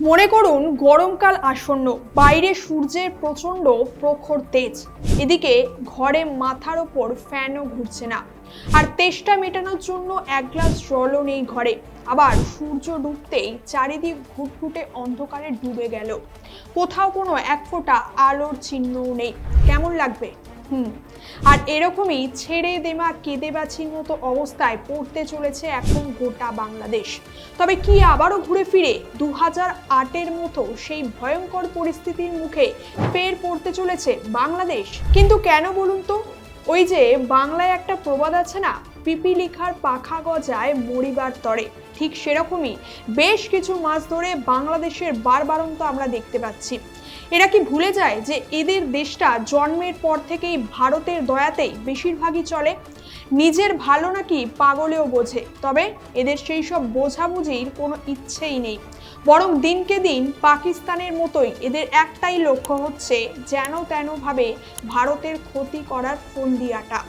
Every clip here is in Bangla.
মনে করুন, গরমকাল আসন্ন, বাইরে সূর্যের প্রচণ্ড প্রখর তেজ। এদিকে ঘরে মাথার ওপর ফ্যানও ঘুরছে না। আর তেষ্টা মেটানোর জন্য এক গ্লাস জলও নেই ঘরে। আবার সূর্য ডুবতেই চারিদিক ঘুটঘুটে অন্ধকারে ডুবে গেল। কোথাও কোনো এক ফোঁটা আলোর চিহ্নও নেই। কেমন লাগবে? হুম। আর এরকমই ছেড়ে দেমা, কেঁদে বাছির মতো অবস্থায় পড়তে চলেছে এখন গোটা বাংলাদেশ। তবে কি আবারও ঘুরে ফিরে? দু হাজার আটের মতো সেই ভয়ঙ্কর পরিস্থিতির মুখে ফের পড়তে চলেছে বাংলাদেশ। কিন্তু কেন বলুন তো? ওই যে বাংলায় একটা প্রবাদ আছে না পিপিলিখার পাখা গজায় মরিবার তরে। ঠিক সেরকমই বেশ কিছু মাস ধরে বাংলাদেশের বারবারন্ত আমরা দেখতে পাচ্ছি। এরা কি ভুলে যায় যে এদের দেশটা জন্মের পর থেকেই ভারতের দয়াতেই বেশিরভাগই চলে? নিজের ভালো নাকি পাগলেও বোঝে? তবে এদের সেই সব বোঝাবুঝির কোনো ইচ্ছেই নেই। বরং দিনকে দিন পাকিস্তানের মতোই এদের একটাই লক্ষ্য হচ্ছে যেন তেনভাবে ভারতের ক্ষতি করার ফন্দিয়াটা।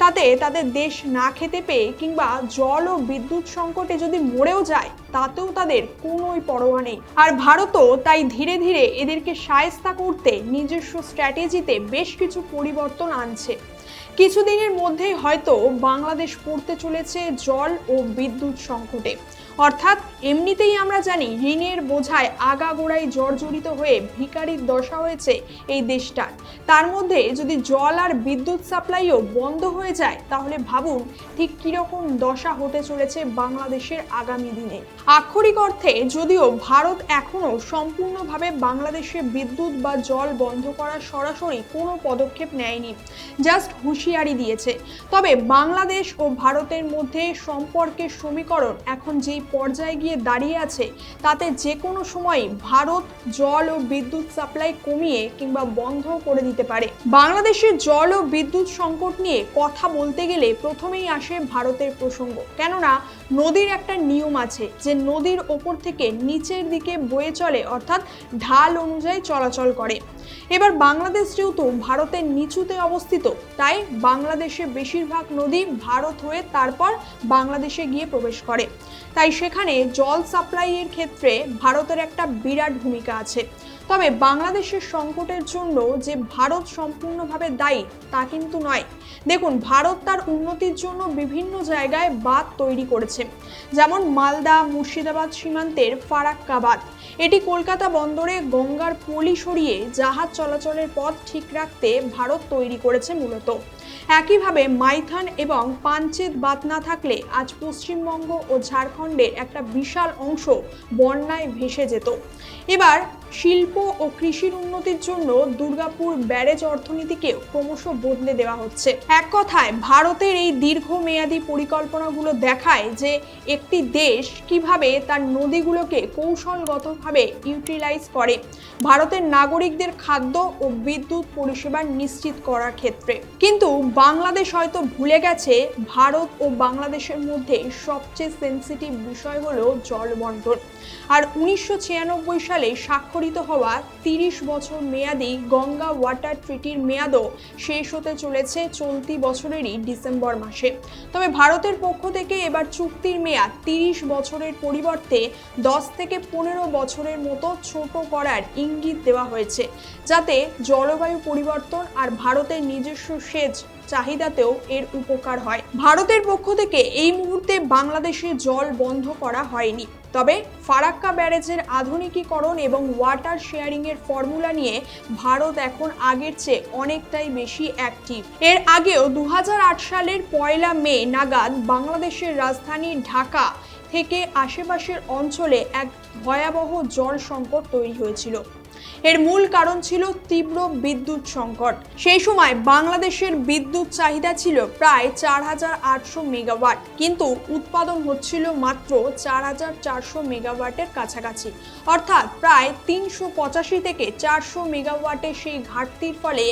তাতে তাদের দেশ না খেতে পেয়ে কিংবা জল ও বিদ্যুৎ সংকটে যদি মরেও যায়, তাতেও তাদের কোনোই পরোয়া নেই। আর ভারতও তাই ধীরে ধীরে এদেরকে সায়স্তা করতে নিজস্ব স্ট্র্যাটেজিতে বেশ কিছু পরিবর্তন আনছে। কিছুদিনের মধ্যেই হয়তো বাংলাদেশ পড়তে চলেছে জল ও বিদ্যুৎ সংকটে। অর্থাৎ এমনিতেই আমরা জানি ঋণের বোঝায় আগাগোড়াই জর্জরিত হয়ে ভিকারির দশা হয়েছে এই দেশটার। তার মধ্যে যদি জল আর বিদ্যুৎ সাপ্লাইও বন্ধ হয়ে যায়, তাহলে ভাবুন ঠিক কীরকম দশা হতে চলেছে বাংলাদেশের আগামী দিনে। আক্ষরিক অর্থে যদিও ভারত এখনও সম্পূর্ণভাবে বাংলাদেশে বিদ্যুৎ বা জল বন্ধ করার সরাসরি কোনো পদক্ষেপ নেয়নি, জাস্ট হুঁশিয়ারি দিয়েছে। তবে বাংলাদেশ ও ভারতের মধ্যে সম্পর্কের সমীকরণ এখন যেই পর্যায়ে গিয়ে দাঁড়িয়ে আছে, তাতে যে কোনো সময় ভারত জল ও বিদ্যুৎ সাপ্লাই কমিয়ে কিংবা বন্ধ করে দিতে পারে। বাংলাদেশের জল ও বিদ্যুৎ সংকট নিয়ে কথা বলতে গেলে প্রথমেই আসে ভারতের প্রসঙ্গ। কেননা, নদীর একটা নিয়ম আছে যে নদীর ওপর থেকে নিচের দিকে বয়ে চলে, অর্থাৎ ঢাল অনুযায়ী চলাচল করে। এবার বাংলাদেশ যেহেতু ভারতের নিচুতে অবস্থিত, তাই বাংলাদেশে বেশিরভাগ নদী ভারত হয়ে তারপর বাংলাদেশে গিয়ে প্রবেশ করে। তাই সেখানে জল সাপ্লাইয়ের ক্ষেত্রে ভারতের একটা বিরাট ভূমিকা আছে। তবে বাংলাদেশের সংকটের জন্য যে ভারত সম্পূর্ণভাবে দায়ী, তা কিন্তু নয়। দেখুন, ভারত তার উন্নতির জন্য বিভিন্ন জায়গায় বাঁধ তৈরি করেছে। যেমন মালদা, মুর্শিদাবাদ সীমান্তের ফারাক্কা ফারাক্কাবাদ। এটি কলকাতা বন্দরে গঙ্গার পলি সরিয়ে জাহাজ চলাচলের পথ ঠিক রাখতে ভারত তৈরি করেছে মূলত। একইভাবে মাইথান এবং পাঞ্চেত বাদ না থাকলে আজ পশ্চিমবঙ্গ ও ঝাড়খণ্ডের একটা বিশাল অংশ বন্যায় ভেসে যেত। এবার শিল্প ও কৃষির উন্নতির জন্য দুর্গাপুর ব্যারেজ অর্থনীতিকেও ক্রমশ বদলে দেওয়া হচ্ছে। এক কথায়, ভারতের এই দীর্ঘমেয়াদী পরিকল্পনাগুলো দেখায় যে একটি দেশ কীভাবে তার নদীগুলোকে কৌশলগতভাবে ইউটিলাইজ করে, ভারতের নাগরিকদের খাদ্য ও বিদ্যুৎ পরিষেবা নিশ্চিত করার ক্ষেত্রে। কিন্তু বাংলাদেশ হয়তো ভুলে গেছে, ভারত ও বাংলাদেশের মধ্যে সবচেয়ে সেন্সিটিভ বিষয় হলো জল বন্টন আর উনিশশো ছিয়ানব্বই সালে স্বাক্ষরিত হওয়া তিরিশ বছর মেয়াদী গঙ্গা ওয়াটার ট্রিটির মেয়াদও শেষ হতে চলেছে চলতি বছরেরই ডিসেম্বর মাসে। তবে ভারতের পক্ষ থেকে এবার চুক্তির মেয়াদ তিরিশ বছরের পরিবর্তে দশ থেকে পনেরো বছরের মতো ছোট করার ইঙ্গিত দেওয়া হয়েছে। যাতে জলবায়ু পরিবর্তন আর ভারতের নিজস্ব সেচ চাহিদাতেও এর উপকার হয়। ভারতের পক্ষ থেকে এই মুহূর্তে বাংলাদেশে জল বন্ধ করা হয়নি। তবে ফারাক্কা ব্যারেজের আধুনিকীকরণ এবং ওয়াটার শেয়ারিং এর ফর্মুলা নিয়ে ভারত এখন আগের চেয়ে অনেকটাই বেশি অ্যাক্টিভ। এর আগেও দু হাজার আট সালের পয়লা মে নাগাদ বাংলাদেশের রাজধানী ঢাকা থেকে আশেপাশের অঞ্চলে এক ভয়াবহ জল সংকট তৈরি হয়েছিল। এর মূল কারণ ছিল তীব্র বিদ্যুৎ সংকট। সেই সময় বাংলাদেশের বিদ্যুৎ চাহিদা ছিল প্রায় চার হাজার আটশো মেগাওয়াট, কিন্তু উৎপাদন হচ্ছিল মাত্র চার হাজার চারশো মেগাওয়াটের কাছাকাছি। অর্থাৎ প্রায় তিনশো পঁচাশি থেকে চারশো মেগাওয়াটের সেই ঘাটতির ফলে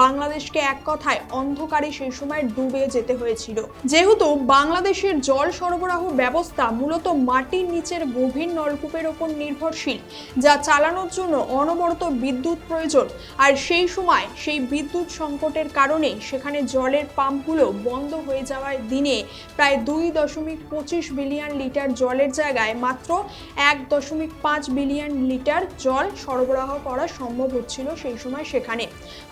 বাংলাদেশকে এক কথায় অন্ধকারে সেই সময় ডুবে যেতে হয়েছিল। যেহেতু বাংলাদেশের জল সরবরাহ ব্যবস্থা মূলত মাটির নিচের গভীর নলকূপের ওপর নির্ভরশীল, যা চালানোর জন্য অন অনবরত বিদ্যুৎ প্রয়োজন। আর সেই সময় সেই বিদ্যুৎ সংকটের কারণে সেখানে জলের পাম্পগুলো বন্ধ হয়ে যাওয়ার দিনে প্রায় দুই দশমিক পঁচিশ বিলিয়ন লিটার জলের জায়গায় মাত্র এক দশমিক পাঁচ বিলিয়ন লিটার জল সরবরাহ করা সম্ভব হচ্ছিল সেই সময় সেখানে।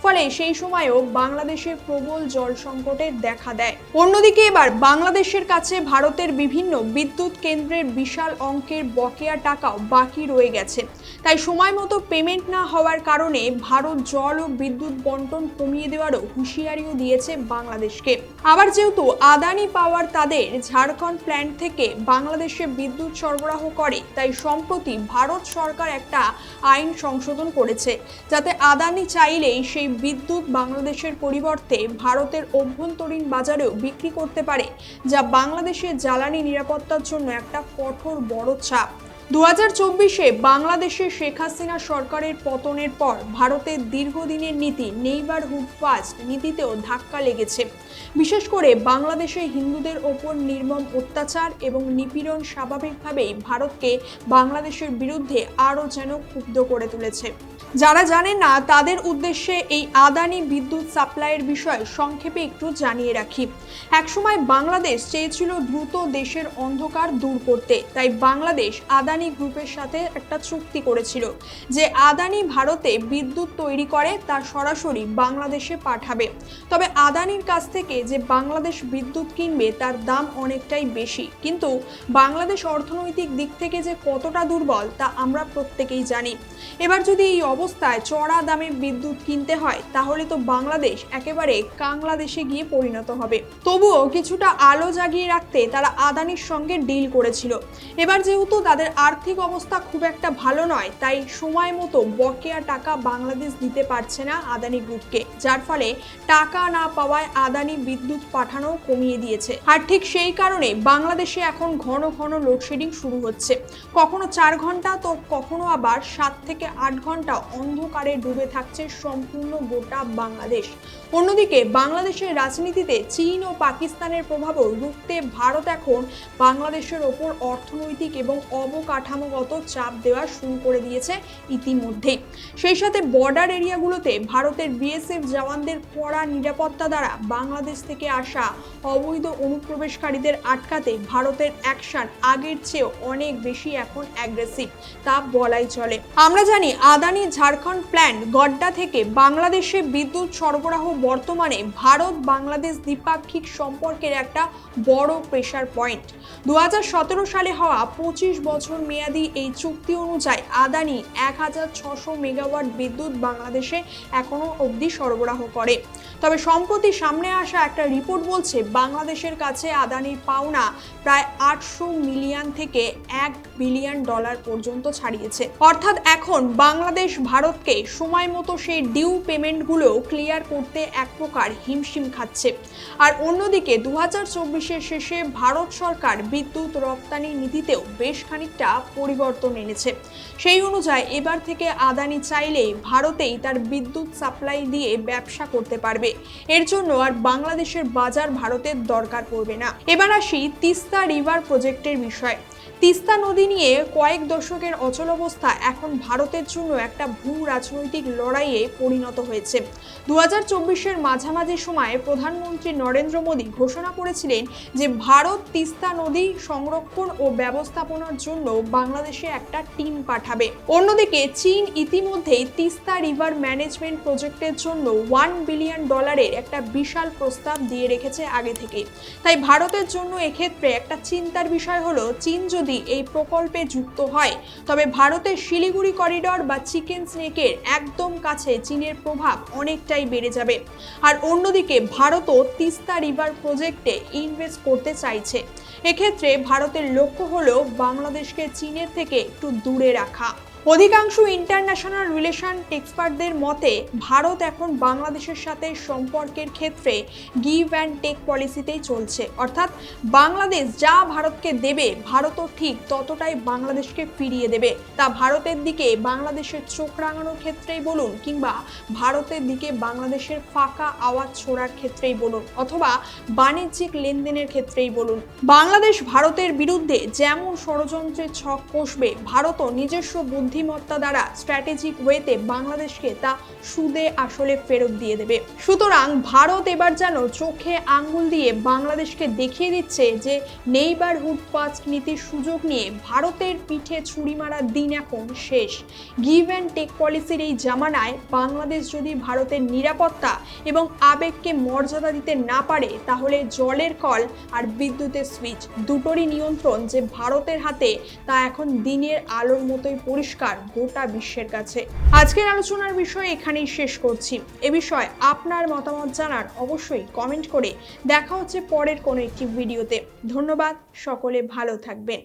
ফলে সেই সময়ও বাংলাদেশে প্রবল জল সংকটের দেখা দেয়। অন্যদিকে এবার বাংলাদেশের কাছে ভারতের বিভিন্ন বিদ্যুৎ কেন্দ্রের বিশাল অঙ্কের বকেয়া টাকাও বাকি রয়ে গেছে। তাই সময় মতো পেমেন্ট না হওয়ার কারণে ভারত জল ও বিদ্যুৎ বন্টন কমিয়ে দেওয়ারও হুঁশিয়ারিও দিয়েছে বাংলাদেশকে। আবার যেহেতু আদানি পাওয়ার তাদের ঝাড়খণ্ড প্ল্যান্ট থেকে বাংলাদেশে বিদ্যুৎ সরবরাহ করে, তাই সম্প্রতি ভারত সরকার একটা আইন সংশোধন করেছে, যাতে আদানি চাইলেই সেই বিদ্যুৎ বাংলাদেশের পরিবর্তে ভারতের অভ্যন্তরীণ বাজারেও বিক্রি করতে পারে, যা বাংলাদেশের জ্বালানি নিরাপত্তার জন্য একটা কঠোর বড় চাপ। দু হাজার চব্বিশে বাংলাদেশে শেখ হাসিনা সরকারের পতনের পর ভারতের দীর্ঘদিনের নীতি নেইবার হুড ফাস্ট নীতিতেও ধাক্কা লেগেছে। বিশেষ করে বাংলাদেশে হিন্দুদের ওপর নির্মম অত্যাচার এবং নিপীড়ন স্বাভাবিকভাবেই ভারতকে বাংলাদেশের বিরুদ্ধে আরও যেন ক্ষুব্ধ করে তুলেছে। যারা জানেন না, তাদের উদ্দেশ্যে এই আদানি বিদ্যুৎ সাপ্লাইয়ের বিষয়ে সংক্ষেপে একটু জানিয়ে রাখি। একসময় বাংলাদেশ চেয়েছিল দ্রুত দেশের অন্ধকার দূর করতে, তাই বাংলাদেশ আদানি গ্রুপের সাথে একটা চুক্তি করেছিল যে আদানি ভারতে বিদ্যুৎ তৈরি করে, তা সরাসরি বাংলাদেশে পাঠাবে। তবে আদানির কাছ থেকে যে বাংলাদেশ বিদ্যুৎ কিনবে, তার দাম অনেকটাই বেশি। কিন্তু বাংলাদেশ অর্থনৈতিক দিক থেকে যে কতটা দুর্বল, তা আমরা প্রত্যেকেই জানি। এবার যদি এই অবস্থায় চড়া দামে বিদ্যুৎ কিনতে হয়, তাহলে তো বাংলাদেশ একেবারে কাংলাদেশে গিয়ে পরিণত হবে। তবুও কিছুটা আলো জাগিয়ে রাখতে তারা আদানির সঙ্গে ডিল করেছিল। এবার যেহেতু তাদের আর্থিক অবস্থা খুব একটা ভালো নয়, তাই সময় মতো বকেয়া টাকা বাংলাদেশ দিতে পারছে না আদানি গ্রুপকে, যার ফলে টাকা না পাওয়ায় আদানি বিদ্যুৎ পাঠানো কমিয়ে দিয়েছে। আর ঠিক সেই কারণে বাংলাদেশে এখন ঘন ঘন লোডশেডিং শুরু হচ্ছে। কখনো চার ঘণ্টা, তো কখনো আবার সাত থেকে আট ঘণ্টা অন্ধকারে ডুবে থাকছে সম্পূর্ণ গোটা বাংলাদেশ। অন্যদিকে বাংলাদেশের রাজনীতিতে চীন ও পাকিস্তানের প্রভাবও রুখতে ভারত এখন বাংলাদেশের ওপর অর্থনৈতিক এবং অবকাঠামোগত চাপ দেওয়া শুরু করে দিয়েছে ইতিমধ্যেই সেই সাথে বর্ডার এরিয়াগুলোতে ভারতের বিএসএফ জওয়ানদের কড়া নিরাপত্তা দ্বারা বাংলাদেশ থেকে আসা অবৈধ অনুপ্রবেশকারীদের আটকাতে ভারতের অ্যাকশন আগের চেয়েও অনেক বেশি এখন অ্যাগ্রেসিভ তা বলাই চলে। আমরা জানি আদানি ঝাড়খণ্ড প্ল্যান্ট গড্ডা থেকে বাংলাদেশে বিদ্যুৎ সরবরাহ বর্তমানে ভারত বাংলাদেশ দ্বিপাক্ষিক সম্পর্কের একটা বড় প্রেশার পয়েন্ট দু হাজার সতেরো সালে হওয়া পঁচিশ বছর মেয়াদী এই চুক্তি অনুযায়ী আদানি এক হাজার ছশো মেগাওয়াট বিদ্যুৎ বাংলাদেশে এখনও অবধি সরবরাহ করে। তবে সম্প্রতি সামনে আসা একটা রিপোর্ট বলছে বাংলাদেশের কাছে আদানির পাওনা প্রায় আটশো মিলিয়ন থেকে এক বিলিয়ন ডলার পর্যন্ত ছাড়িয়েছে। অর্থাৎ এখন বাংলাদেশ ভারতকে সময় মতো সেই ডিউ পেমেন্টগুলো ক্লিয়ার করতে এক প্রকার হিমশিম খাচ্ছে। আর অন্যদিকে দু হাজার শেষে ভারত সরকার বিদ্যুৎ রপ্তানি নীতিতেও বেশ খানিকটা পরিবর্তন এনেছে। সেই অনুযায়ী এবার থেকে আদানি চাইলে ভারতেই তার বিদ্যুৎ সাপ্লাই দিয়ে ব্যবসা করতে পারবে। এর জন্য আর বাংলাদেশের বাজার ভারতের দরকার পড়বে না। এবার আসি তিস্তা রিভার প্রজেক্টের বিষয়। তিস্তা নদী নিয়ে কয়েক দশকের অচল অবস্থা এখন ভারতের জন্য একটা ভূ রাজনৈতিক লড়াইয়ে পরিণত হয়েছে। দু হাজার চব্বিশের মাঝামাঝি সময়ে প্রধানমন্ত্রী নরেন্দ্র মোদী ঘোষণা করেছিলেন যে ভারত তিস্তা নদী সংরক্ষণ ও ব্যবস্থাপনার জন্য বাংলাদেশে একটা টিম পাঠাবে। অন্যদিকে চীন ইতিমধ্যেই তিস্তা রিভার ম্যানেজমেন্ট প্রজেক্টের জন্য ওয়ান বিলিয়ন ডলারের একটা বিশাল প্রস্তাব দিয়ে রেখেছে আগে থেকে। তাই ভারতের জন্য এক্ষেত্রে একটা চিন্তার বিষয় হলো, চীন যদি এই প্রকল্পে যুক্ত হয়, তবে ভারতের শিলিগুড়ি করিডর বা চিকেন স্নেকের একদম কাছে চীনের প্রভাব অনেকটাই বেড়ে যাবে। আর অন্যদিকে ভারতও তিস্তা রিভার প্রজেক্টে ইনভেস্ট করতে চাইছে। এক্ষেত্রে ভারতের লক্ষ্য হলো বাংলাদেশকে চীনের থেকে একটু দূরে রাখা। অধিকাংশ ইন্টারন্যাশনাল রিলেশন এক্সপার্টদের মতে, ভারত এখন বাংলাদেশের সাথে সম্পর্কের ক্ষেত্রে গিভ অ্যান্ড টেক পলিসিতেই চলছে। অর্থাৎ বাংলাদেশ যা ভারতকে দেবে, ভারতও ঠিক ততটাই বাংলাদেশকে ফিরিয়ে দেবে। তা ভারতের দিকে বাংলাদেশের চোখ রাঙানোর ক্ষেত্রেই বলুন কিংবা ভারতের দিকে বাংলাদেশের ফাঁকা আওয়াজ ছোড়ার ক্ষেত্রেই বলুন অথবা বাণিজ্যিক লেনদেনের ক্ষেত্রেই বলুন। বাংলাদেশ ভারতের বিরুদ্ধে যেমন ষড়যন্ত্রের ছক কষবে, ভারতও নিজস্ব বুদ্ধি বুদ্ধিমত্তা দ্বারা স্ট্র্যাটেজিক ওয়েতে বাংলাদেশকে তা সুদে আসলে ফেরত দিয়ে দেবে। সুতরাং ভারত এবার যেন চোখে আঙ্গুল দিয়ে বাংলাদেশকে দেখিয়ে দিচ্ছে যে নেইবারহুড ফার্স্ট নীতির সুযোগ নিয়ে ভারতের পিঠে ছুরি মারার দিন এখন শেষ। গিভ অ্যান্ড টেক পলিসির এই জামানায় বাংলাদেশ যদি ভারতের নিরাপত্তা এবং আবেগকে মর্যাদা দিতে না পারে, তাহলে জলের কল আর বিদ্যুতের সুইচ দুটোরই নিয়ন্ত্রণ যে ভারতের হাতে, তা এখন দিনের আলোর মতোই পরিষ্কার গোটা বিশ্বের কাছে। আজকের আলোচনার বিষয় এখানেই শেষ করছি। এ বিষয়ে আপনার মতামত জানার অবশ্যই কমেন্ট করে দেখা হচ্ছে পরের কোনো একটি ভিডিওতে। ধন্যবাদ, সকলে ভালো থাকবেন।